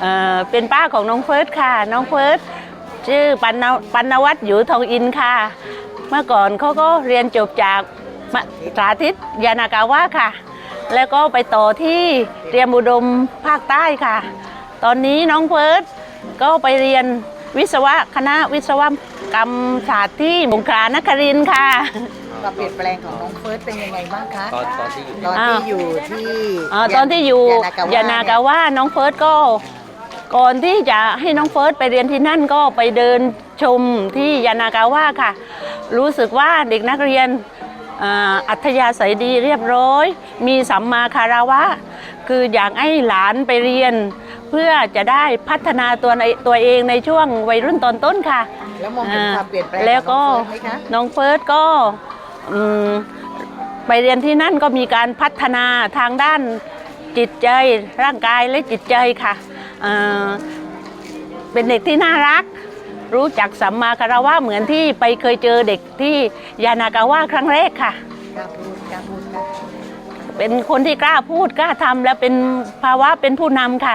เอ่อเป็นป้าของน้องเฟิร์สค่ะ น้องเฟิร์สชื่อปันนปันนวัฒน์อยู่ทองอินค่ะ เมื่อก่อนเขาก็เรียนจบจากมะสาธิตยานากาวะค่ะ แล้วก็ไปต่อที่เตรียมอุดมภาคใต้ค่ะ ตอนนี้น้องเฟิร์สก็ไปเรียนวิศวะคณะวิศวกรรมศาสตร์ที่มงคลานครินทร์ค่ะ ความเปลี่ยนแปลงของน้องเฟิร์สเป็นยังไงบ้างคะตอนตอนที่อยู่ ตอนที่อยู่ที่อ่าตอนที่อยู่ยานากาว่าว่าน้องเฟิร์สก็ ก่อนที่จะให้น้องเฟิร์สไปเรียนที่นั่นก็ไปเดินชมที่ยานากาว่าค่ะ รู้สึกว่าเด็กนักเรียนอ่าอัธยาศัยดีเรียบร้อย มีสัมมาคารวะ คืออยากให้หลานไปเรียน เพื่อจะได้พัฒนาตัวในตัวเองในช่วงวัยรุ่นตอนต้นค่ะ แล้วมองเห็นความเปลี่ยนแปลงแล้วก็ของน้องเฟิร์สไหมคะน้องเฟิร์สก็อืมไปเรียนที่นั่นก็มีการพัฒนาทางด้านจิตใจร่างกายและจิตใจค่ะ เป็นเด็กที่น่ารัก รู้จักสัมมาคารวะเหมือนที่ไปเคยเจอเด็กที่ยานากาวะครั้งแรกค่ะกล้าพูดกล้าพูดค่ะเป็นคนที่กล้าพูดกล้าทำและเป็นภาวะเป็นผู้นำค่ะ